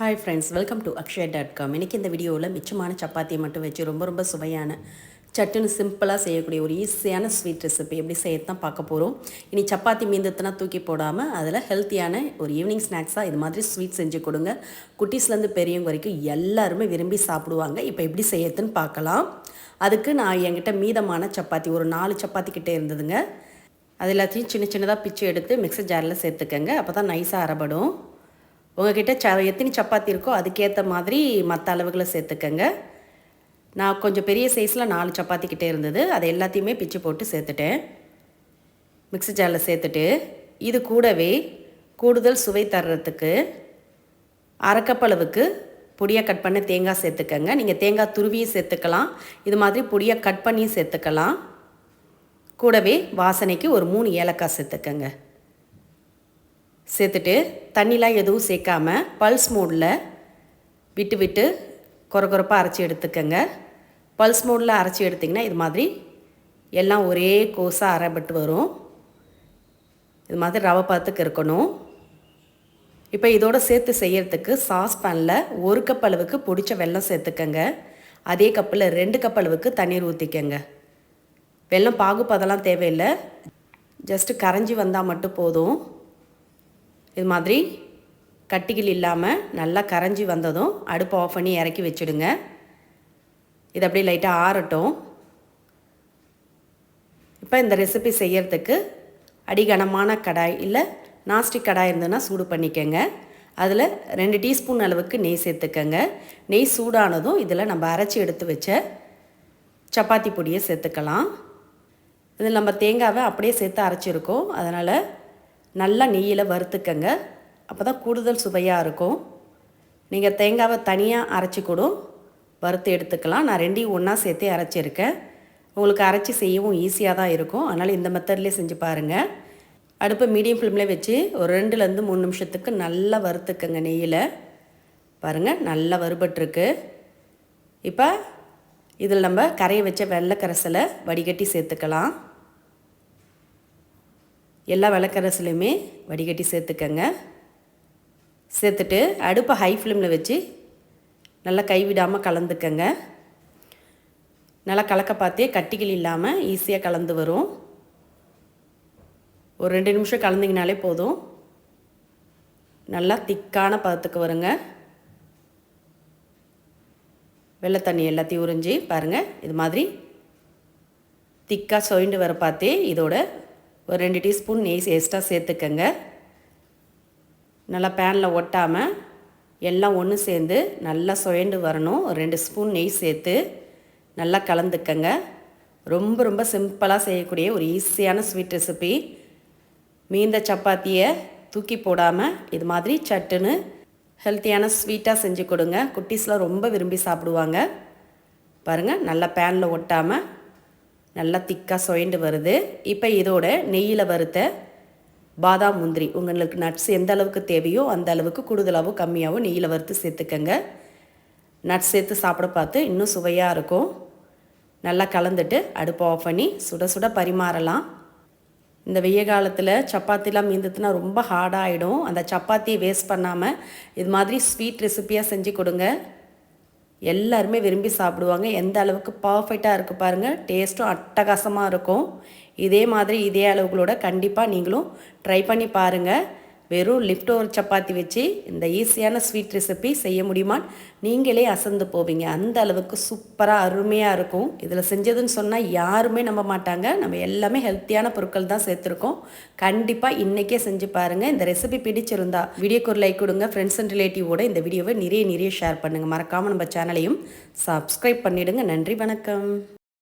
Hi friends welcome to Akshaya dot com இன்றைக்கி இந்த வீடியோவில் மிச்சமான சப்பாத்தியை மட்டும் வச்சு ரொம்ப ரொம்ப சுவையான சட்டுன்னு சிம்பிளாக செய்யக்கூடிய ஒரு ஈஸியான ஸ்வீட் ரெசிபி எப்படி செய்யத்தான் பார்க்க போகிறோம் இனி சப்பாத்தி மீந்தத்துனா தூக்கி போடாமல் அதில் ஹெல்த்தியான ஒரு ஈவினிங் ஸ்நாக்ஸாக இது மாதிரி ஸ்வீட் செஞ்சு கொடுங்க. குட்டீஸ்லேருந்து பெரியவங்க வரைக்கும் எல்லாருமே விரும்பி சாப்பிடுவாங்க. இப்போ எப்படி செய்யறதுன்னு பார்க்கலாம். அதுக்கு நான் என்கிட்ட மீதமான சப்பாத்தி ஒரு நாலு சப்பாத்தி கிட்டே இருந்ததுங்க. அது எல்லாத்தையும் சின்ன சின்னதாக பிச்சு எடுத்து மிக்சர் ஜாரில் சேர்த்துக்கங்க. அப்போ தான் நைஸாக அரைபடும். உங்ககிட்ட ச எத்தனை சப்பாத்தி இருக்கோ அதுக்கேற்ற மாதிரி மற்ற அளவுகளை சேர்த்துக்கங்க. நான் கொஞ்சம் பெரிய சைஸில் நாலு சப்பாத்தி கிட்டே இருந்தது. அதை எல்லாத்தையுமே பிச்சு போட்டு சேர்த்துட்டேன். மிக்ஸி ஜாரில் சேர்த்துட்டு இது கூடவே கூடுதல் சுவை தர்றதுக்கு அரைக்கப்பளவுக்கு பொடியாக கட் பண்ண தேங்காய் சேர்த்துக்கங்க. நீங்கள் தேங்காய் துருவியும் சேர்த்துக்கலாம். இது மாதிரி பொடியாக கட் பண்ணியும் சேர்த்துக்கலாம். கூடவே வாசனைக்கு ஒரு மூணு ஏலக்காய் சேர்த்துக்கங்க. சேர்த்துட்டு தண்ணிலாம் எதுவும் சேர்க்காம பல்ஸ் மோடில் விட்டு விட்டு குறை குறைப்பாக அரைச்சி எடுத்துக்கங்க. பல்ஸ் மோடில் அரைச்சி எடுத்திங்கன்னா இது மாதிரி எல்லாம் ஒரே கோஸாக அரைப்பட்டு வரும். இது மாதிரி ரவை பார்த்துக்கு இருக்கணும். இப்போ இதோடு சேர்த்து செய்கிறதுக்கு சாஸ் பேனில் ஒரு கப் அளவுக்கு பிடிச்ச வெல்லம் சேர்த்துக்கங்க. அதே கப்பில் ரெண்டு கப் அளவுக்கு தண்ணீர் ஊற்றிக்கங்க வெல்லம் பாகுப்பதெல்லாம் தேவையில்லை. ஜஸ்ட்டு கரைஞ்சி வந்தால் மட்டும் போதும். இது மாதிரி கட்டிகள் இல்லாமல் நல்லா கரைஞ்சி வந்ததும் அடுப்பை ஆஃப் பண்ணி இறக்கி வச்சுடுங்க. இது அப்படியே லைட்டாக ஆறட்டும். இப்போ இந்த ரெசிபி செய்யறதுக்கு அடிகனமான கடாய் இல்லை நாஸ்டிக் கடாய் இருந்ததுன்னா சூடு பண்ணிக்கோங்க. அதில் ரெண்டு டீஸ்பூன் அளவுக்கு நெய் சேர்த்துக்கங்க. நெய் சூடானதும் இதில் நம்ம அரைச்சி எடுத்து வச்ச சப்பாத்தி பொடியை சேர்த்துக்கலாம். இதில் நம்ம தேங்காவை அப்படியே சேர்த்து அரைச்சிருக்கோம். அதனால் நல்லா நெய்யில் வறுத்துக்கங்க. அப்போ தான் கூடுதல் சுவையாக இருக்கும். நீங்கள் தேங்காவை தனியாக அரைச்சி கூட. வறுத்து எடுத்துக்கலாம். நான் ரெண்டையும் ஒன்றா சேர்த்தே அரைச்சிருக்கேன். உங்களுக்கு அரைச்சி செய்யவும் ஈஸியாக தான் இருக்கும். அதனால் இந்த மெத்தட்லேயே செஞ்சு பாருங்கள் அடுப்பை மீடியம் ஃப்ளேமில் வச்சு ஒரு ரெண்டுலேருந்து மூணு நிமிஷத்துக்கு நல்லா வறுத்துக்கங்க நெய்யில். பாருங்கள் நல்லா வறுபட்டுருக்கு. இப்போ இதில் நம்ம கரையை வச்ச வெள்ளை கரைசலை வடிகட்டி சேர்த்துக்கலாம். எல்லா விளக்கரசுலையுமே வடிகட்டி சேர்த்துக்கங்க. சேர்த்துட்டு அடுப்பை ஹை ஃப்ளேமில் வச்சு நல்லா கைவிடாமல் கலந்துக்கங்க. நல்லா கலக்க பார்த்தே கட்டிகள் இல்லாமல் ஈஸியாக கலந்து வரும். ஒரு ரெண்டு நிமிஷம் கலந்திங்கனாலே போதும். நல்லா திக்கான பதத்துக்கு வருங்க. வெள்ளை தண்ணி எல்லாத்தையும் உறிஞ்சி பாருங்கள் இது மாதிரி திக்காக சொயிண்டு வர பார்த்தே இதோட ஒரு ரெண்டு டீஸ்பூன் நெய் எக்ஸ்ட்ரா சேர்த்துக்கங்க. நல்லா பேனில் ஒட்டாமல் எல்லாம் ஒன்று சேர்ந்து நல்லா சுயண்டு வரணும். ஒரு ரெண்டு ஸ்பூன் நெய் சேர்த்து நல்லா கலந்துக்கங்க. ரொம்ப ரொம்ப சிம்பிளாக செய்யக்கூடிய ஒரு ஈஸியான ஸ்வீட் ரெசிபி. மீந்த சப்பாத்தியை தூக்கி போடாமல் இது மாதிரி சட்டுன்னு ஹெல்த்தியான ஸ்வீட்டாக செஞ்சு கொடுங்க. குட்டீஸ்லாம் ரொம்ப விரும்பி சாப்பிடுவாங்க. பாருங்கள் நல்லா பேனில் ஒட்டாமல் நல்லா திக்காக சுயண்டு வருது. இப்போ இதோட நெய்யில் வறுத்த பாதாம் முந்திரி. உங்களுக்கு நட்ஸ் எந்த அளவுக்கு தேவையோ அந்த அளவுக்கு கூடுதலாகவும் கம்மியாகவும் நெய்யில் வறுத்து சேர்த்துக்கங்க. நட்ஸ் சேர்த்து சாப்பிட பார்த்து இன்னும் சுவையாக இருக்கும். நல்லா கலந்துட்டு அடுப்பை ஆஃப் பண்ணி சுட சுட பரிமாறலாம். இந்த வெய்ய காலத்தில் சப்பாத்திலாம் மீந்ததுன்னா ரொம்ப ஹார்டாகிடும் அந்த சப்பாத்தியை வேஸ்ட் பண்ணாமல் இது மாதிரி ஸ்வீட் ரெசிப்பியாக செஞ்சு கொடுங்க. எல்லாருமே விரும்பி சாப்பிடுவாங்க. எந்த அளவுக்கு பர்ஃபெக்டாக இருக்குது பாருங்கள் டேஸ்ட்டும் அட்டகாசமாக இருக்கும். இதே மாதிரி இதே அளவுகளோட கண்டிப்பாக நீங்களும் ட்ரை பண்ணி பாருங்கள் வெறும் லிஃப்ட் ஓவர் சப்பாத்தி வச்சு இந்த ஈஸியான ஸ்வீட் ரெசிபி செய்ய முடியுமான்னு நீங்களே அசந்து போவீங்க. அந்த அளவுக்கு சூப்பராக அருமையாக இருக்கும். இதில் செஞ்சதுன்னு சொன்னால் யாருமே நம்ப மாட்டாங்க. நம்ம எல்லாமே ஹெல்த்தியான பொருட்கள் தான் சேர்த்துருக்கோம். கண்டிப்பாக இன்றைக்கே செஞ்சு பாருங்கள் இந்த ரெசிபி பிடிச்சிருந்தா வீடியோக்கு ஒரு லைக் கொடுங்க. ஃப்ரெண்ட்ஸ் அண்ட் ரிலேட்டிவோட இந்த வீடியோவை நிறைய நிறைய ஷேர் பண்ணுங்கள் மறக்காமல் நம்ம சேனலையும் சப்ஸ்கிரைப் பண்ணிவிடுங்க நன்றி வணக்கம்.